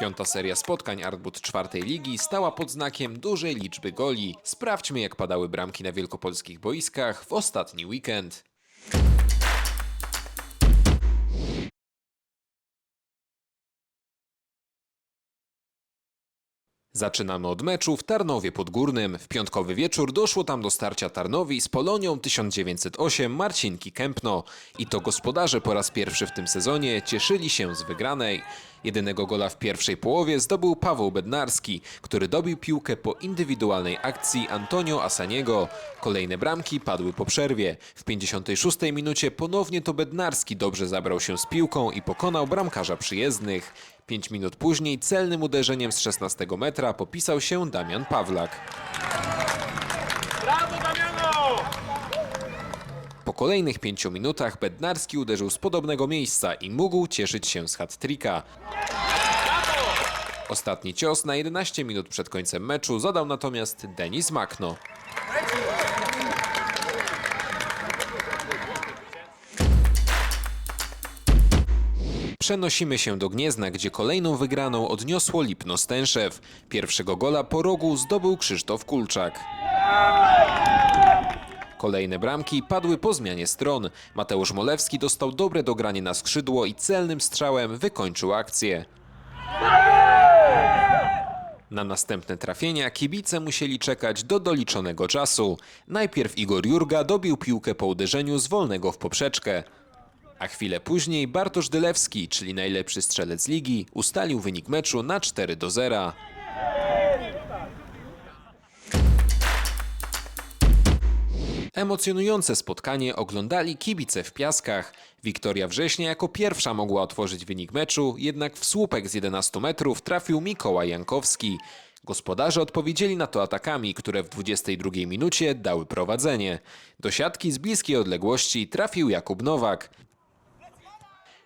Piąta seria spotkań Artbud czwartej ligi stała pod znakiem dużej liczby goli. Sprawdźmy jak padały bramki na wielkopolskich boiskach w ostatni weekend. Zaczynamy od meczu w Tarnowie Podgórnym. W piątkowy wieczór doszło tam do starcia Tarnowi z Polonią 1908 Marcinki Kępno. I to gospodarze po raz pierwszy w tym sezonie cieszyli się z wygranej. Jedynego gola w pierwszej połowie zdobył Paweł Bednarski, który dobił piłkę po indywidualnej akcji Antonio Asaniego. Kolejne bramki padły po przerwie. W 56 minucie ponownie to Bednarski dobrze zabrał się z piłką i pokonał bramkarza przyjezdnych. Pięć minut później celnym uderzeniem z 16 metra popisał się Damian Pawlak. Brawo Damiano! Po kolejnych pięciu minutach Bednarski uderzył z podobnego miejsca i mógł cieszyć się z hat-tricka. Ostatni cios na 11 minut przed końcem meczu zadał natomiast Denis Makno. Przenosimy się do Gniezna, gdzie kolejną wygraną odniosło Lipno Stęszew. Pierwszego gola po rogu zdobył Krzysztof Kulczak. Kolejne bramki padły po zmianie stron. Mateusz Molewski dostał dobre dogranie na skrzydło i celnym strzałem wykończył akcję. Na następne trafienia kibice musieli czekać do doliczonego czasu. Najpierw Igor Jurga dobił piłkę po uderzeniu z wolnego w poprzeczkę. A chwilę później Bartosz Dylewski, czyli najlepszy strzelec ligi, ustalił wynik meczu na 4 do 0. Emocjonujące spotkanie oglądali kibice w Piaskach. Wiktoria Września jako pierwsza mogła otworzyć wynik meczu, jednak w słupek z 11 metrów trafił Mikołaj Jankowski. Gospodarze odpowiedzieli na to atakami, które w 22 minucie dały prowadzenie. Do siatki z bliskiej odległości trafił Jakub Nowak.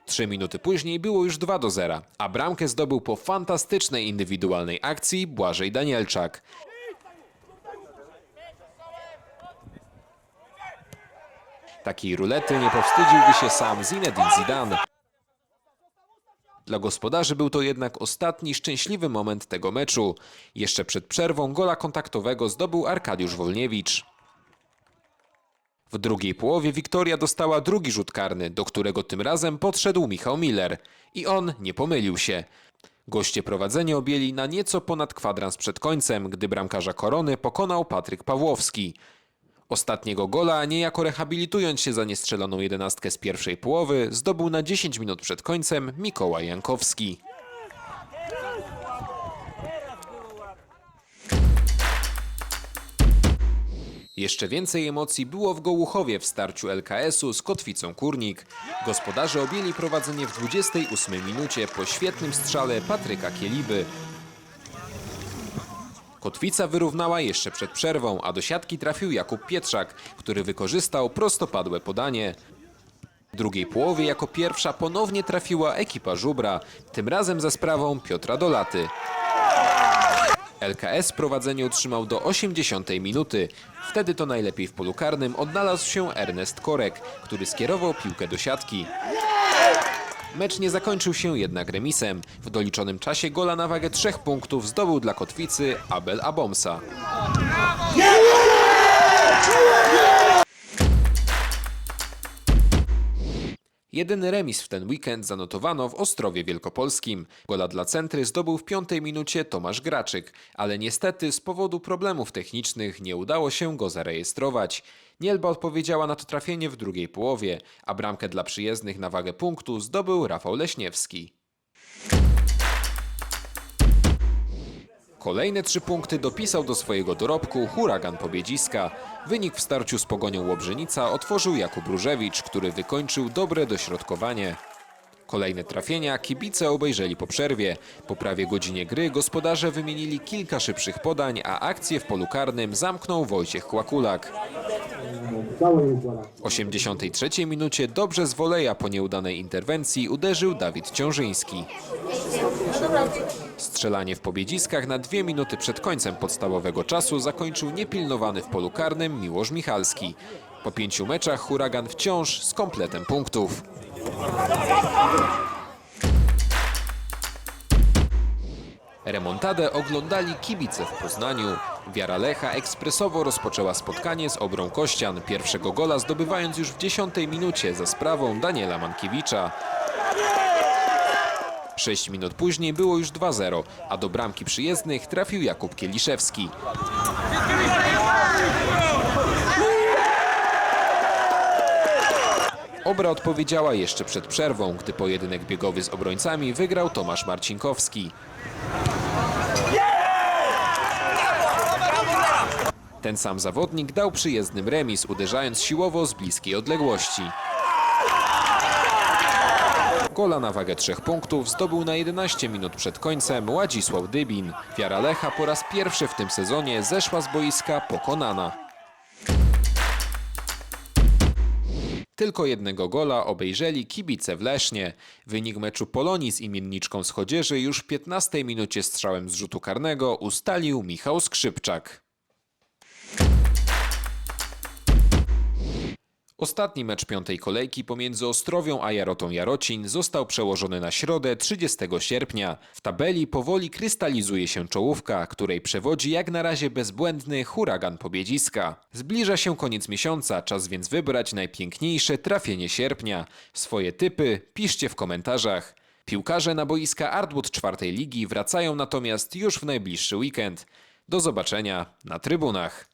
Trzy minuty później było już 2 do 0, a bramkę zdobył po fantastycznej indywidualnej akcji Błażej Danielczak. Takiej rulety nie powstydziłby się sam Zinedine Zidane. Dla gospodarzy był to jednak ostatni szczęśliwy moment tego meczu. Jeszcze przed przerwą gola kontaktowego zdobył Arkadiusz Wolniewicz. W drugiej połowie Wiktoria dostała drugi rzut karny, do którego tym razem podszedł Michał Miller. I on nie pomylił się. Goście prowadzenie objęli na nieco ponad kwadrans przed końcem, gdy bramkarza Korony pokonał Patryk Pawłowski. Ostatniego gola, niejako rehabilitując się za niestrzeloną jedenastkę z pierwszej połowy, zdobył na 10 minut przed końcem Mikołaj Jankowski. Jeszcze więcej emocji było w Gołuchowie w starciu LKS-u z Kotwicą Kurnik. Gospodarze objęli prowadzenie w 28 minucie po świetnym strzale Patryka Kieliby. Kotwica wyrównała jeszcze przed przerwą, a do siatki trafił Jakub Pietrzak, który wykorzystał prostopadłe podanie. W drugiej połowie jako pierwsza ponownie trafiła ekipa Żubra, tym razem za sprawą Piotra Dolaty. LKS prowadzenie utrzymał do 80 minuty. Wtedy to najlepiej w polu karnym odnalazł się Ernest Korek, który skierował piłkę do siatki. Mecz nie zakończył się jednak remisem. W doliczonym czasie gola na wagę trzech punktów zdobył dla Kotwicy Abel Abomsa. Jedyny remis w ten weekend zanotowano w Ostrowie Wielkopolskim. Gola dla Centry zdobył w piątej minucie Tomasz Graczyk, ale niestety z powodu problemów technicznych nie udało się go zarejestrować. Nielba odpowiedziała na to trafienie w drugiej połowie, a bramkę dla przyjezdnych na wagę punktu zdobył Rafał Leśniewski. Kolejne trzy punkty dopisał do swojego dorobku huragan Pobiedziska. Wynik w starciu z Pogonią Łobrzynica otworzył Jakub Różewicz, który wykończył dobre dośrodkowanie. Kolejne trafienia kibice obejrzeli po przerwie. Po prawie godzinie gry gospodarze wymienili kilka szybszych podań, a akcję w polu karnym zamknął Wojciech Kłakulak. W 83 minucie dobrze z woleja po nieudanej interwencji uderzył Dawid Ciążyński. Strzelanie w pobiedziskach na dwie minuty przed końcem podstawowego czasu zakończył niepilnowany w polu karnym Miłosz Michalski. Po pięciu meczach huragan wciąż z kompletem punktów. Remontadę oglądali kibice w Poznaniu. Wiara Lecha ekspresowo rozpoczęła spotkanie z Obrą Kościan, pierwszego gola zdobywając już w 10 minucie za sprawą Daniela Mankiewicza. Sześć minut później było już 2-0, a do bramki przyjezdnych trafił Jakub Kieliszewski. Obra odpowiedziała jeszcze przed przerwą, gdy pojedynek biegowy z obrońcami wygrał Tomasz Marcinkowski. Ten sam zawodnik dał przyjezdnym remis, uderzając siłowo z bliskiej odległości. Gola na wagę trzech punktów zdobył na 11 minut przed końcem Ładzisław Dybin. Wiara Lecha po raz pierwszy w tym sezonie zeszła z boiska pokonana. Tylko jednego gola obejrzeli kibice w Lesznie. Wynik meczu Polonii z imienniczką z Chodzieży już w 15 minucie strzałem z rzutu karnego ustalił Michał Skrzypczak. Ostatni mecz piątej kolejki pomiędzy Ostrowią a Jarotą Jarocin został przełożony na środę 30 sierpnia. W tabeli powoli krystalizuje się czołówka, której przewodzi jak na razie bezbłędny huragan pobiedziska. Zbliża się koniec miesiąca, czas więc wybrać najpiękniejsze trafienie sierpnia. Swoje typy piszcie w komentarzach. Piłkarze na boiska Ardwood czwartej ligi wracają natomiast już w najbliższy weekend. Do zobaczenia na trybunach.